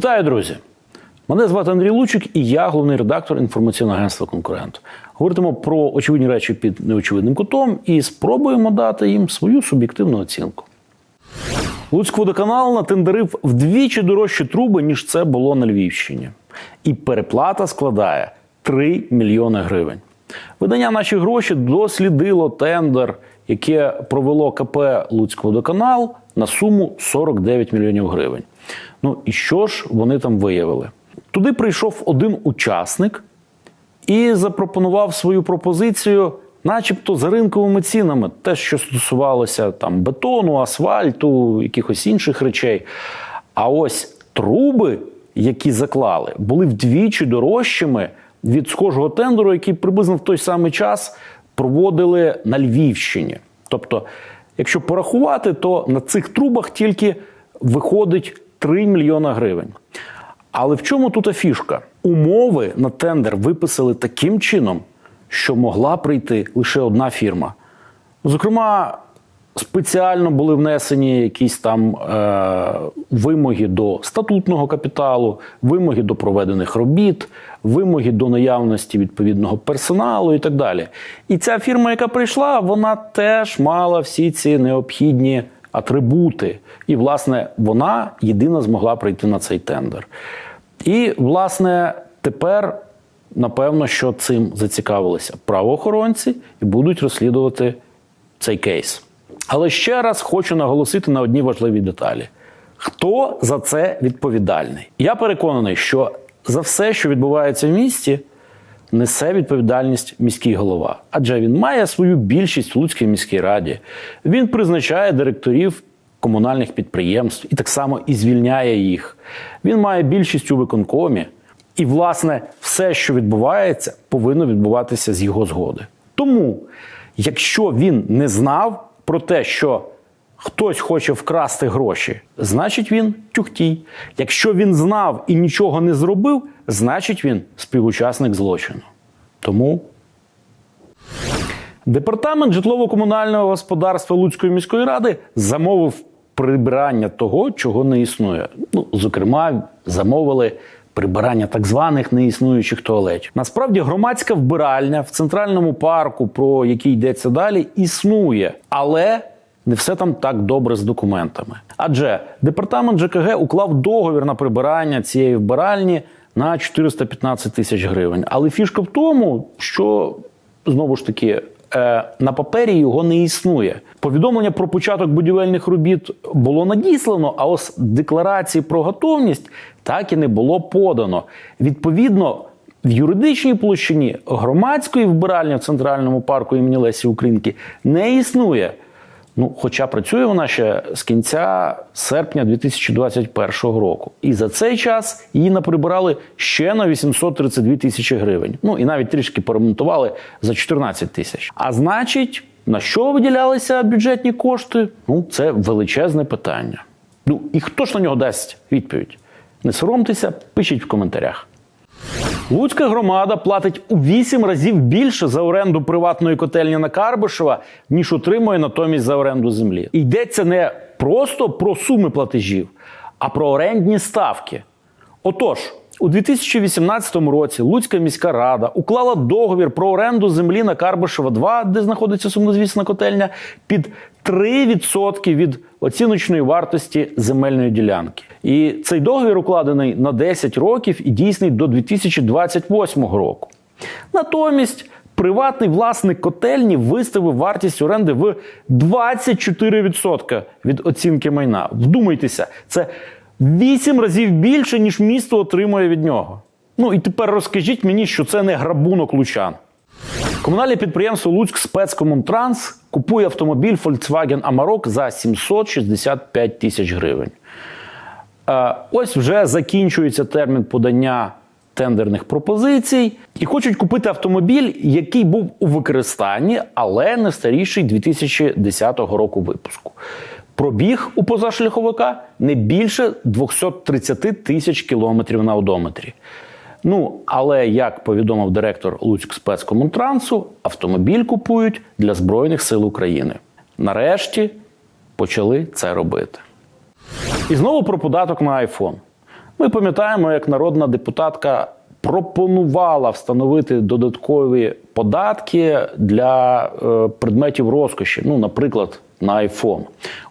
Вітаю, друзі! Мене звати Андрій Лучик, і я головний редактор інформаційного агентства Конкурент. Говоритимо про очевидні речі під неочевидним кутом і спробуємо дати їм свою суб'єктивну оцінку. Луцькводоканал натендерив вдвічі дорожчі труби, ніж це було на Львівщині. І переплата складає 3 мільйони гривень. Видання наші гроші дослідило тендер, яке провело КП Луцькводоканал на суму 49 мільйонів гривень. Ну і що ж вони там виявили? Туди прийшов один учасник і запропонував свою пропозицію, начебто за ринковими цінами, те, що стосувалося там бетону, асфальту, якихось інших речей. А ось труби, які заклали, були вдвічі дорожчими від схожого тендеру, який приблизно в той самий час проводили на Львівщині. Тобто, якщо порахувати, то на цих трубах тільки виходить 3 мільйона гривень. Але в чому тут фішка? Умови на тендер виписали таким чином, що могла прийти лише одна фірма. Зокрема, спеціально були внесені якісь там е, вимоги до статутного капіталу, вимоги до проведених робіт, вимоги до наявності відповідного персоналу і так далі. І ця фірма, яка прийшла, вона теж мала всі ці необхідні атрибути. І, власне, вона єдина змогла прийти на цей тендер. І, власне, тепер, напевно, що цим зацікавилися правоохоронці і будуть розслідувати цей кейс. Але ще раз хочу наголосити на одній важливій деталі: хто за це відповідальний? Я переконаний, що за все, що відбувається в місті, несе відповідальність міський голова, адже він має свою більшість в Луцькій міській раді. Він призначає директорів комунальних підприємств і так само і звільняє їх. Він має більшість у виконкомі. І, власне, все, що відбувається, повинно відбуватися з його згоди. Тому, якщо він не знав про те, що хтось хоче вкрасти гроші, значить він тюхтій. Якщо він знав і нічого не зробив, значить він співучасник злочину. Тому департамент житлово-комунального господарства Луцької міської ради замовив прибирання того, чого не існує. Ну, зокрема, замовили. Прибирання так званих неіснуючих туалетів. Насправді громадська вбиральня в центральному парку, про який йдеться далі, існує, але не все там так добре з документами. Адже департамент ЖКГ уклав договір на прибирання цієї вбиральні на 415 тисяч гривень. Але фішка в тому, що знову ж таки. Е, На папері його не існує. Повідомлення про початок будівельних робіт було надіслано, а ось декларації про готовність так і не було подано. Відповідно, в юридичній площині громадської вбиральні в центральному парку імені Лесі Українки не існує. Ну, хоча працює вона ще з кінця серпня 2021 року. І за цей час її наприбирали ще на 832 тисячі гривень. Ну і навіть трішки поремонтували за 14 тисяч. А значить, на що виділялися бюджетні кошти? Ну, це величезне питання. Ну і хто ж на нього дасть відповідь? Не соромтеся, пишіть в коментарях. Луцька громада платить у 8 разів більше за оренду приватної котельні на Карбишева, ніж отримує натомість за оренду землі. Йдеться не просто про суми платежів, а про орендні ставки. Отож, у 2018 році Луцька міська рада уклала договір про оренду землі на Карбишева 2, де знаходиться сумнозвісна котельня, під 3% від оціночної вартості земельної ділянки. І цей договір укладений на 10 років і дійсний до 2028 року. Натомість приватний власник котельні виставив вартість оренди в 24% від оцінки майна. Вдумайтеся, це 8 разів більше, ніж місто отримує від нього. Ну і тепер розкажіть мені, що це не грабунок лучан. Комунальне підприємство Луцьк спецкомунтранс купує автомобіль Volkswagen Amarok за 765 тисяч гривень. Е, Ось вже закінчується термін подання тендерних пропозицій, і хочуть купити автомобіль, який був у використанні, але не старіший 2010 року випуску. Пробіг у позашляховика не більше 230 тисяч кілометрів на одометрі. Ну, але як повідомив директор Луцьк спецкомунтрансу, автомобіль купують для Збройних сил України. Нарешті почали це робити. І знову про податок на iPhone. Ми пам'ятаємо, як народна депутатка пропонувала встановити додаткові податки для е, предметів розкоші, ну, наприклад, на iPhone.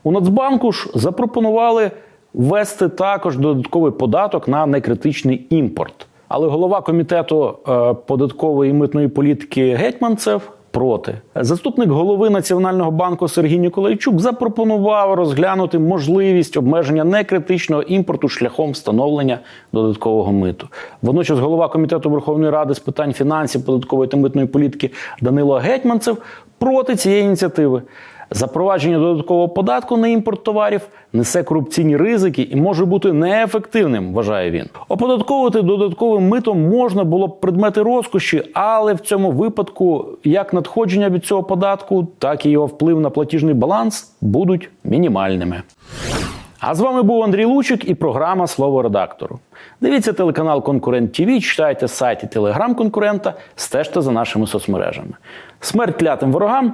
У Нацбанку ж запропонували ввести також додатковий податок на некритичний імпорт. Але голова комітету е, податкової і митної політики Гетьманцев проти. Заступник голови Національного банку Сергій Ніколайчук запропонував розглянути можливість обмеження некритичного імпорту шляхом встановлення додаткового миту. Водночас голова комітету Верховної Ради з питань фінансів, податкової та митної політики Данило Гетьманцев проти цієї ініціативи. Запровадження додаткового податку на імпорт товарів несе корупційні ризики і може бути неефективним, вважає він. Оподатковувати додатковим митом можна було б предмети розкоші, але в цьому випадку як надходження від цього податку, так і його вплив на платіжний баланс будуть мінімальними. А з вами був Андрій Лучик і програма Слово редактору. Дивіться телеканал Конкурент ТВ, читайте сайт і телеграм конкурента, стежте за нашими соцмережами. Смерть клятим ворогам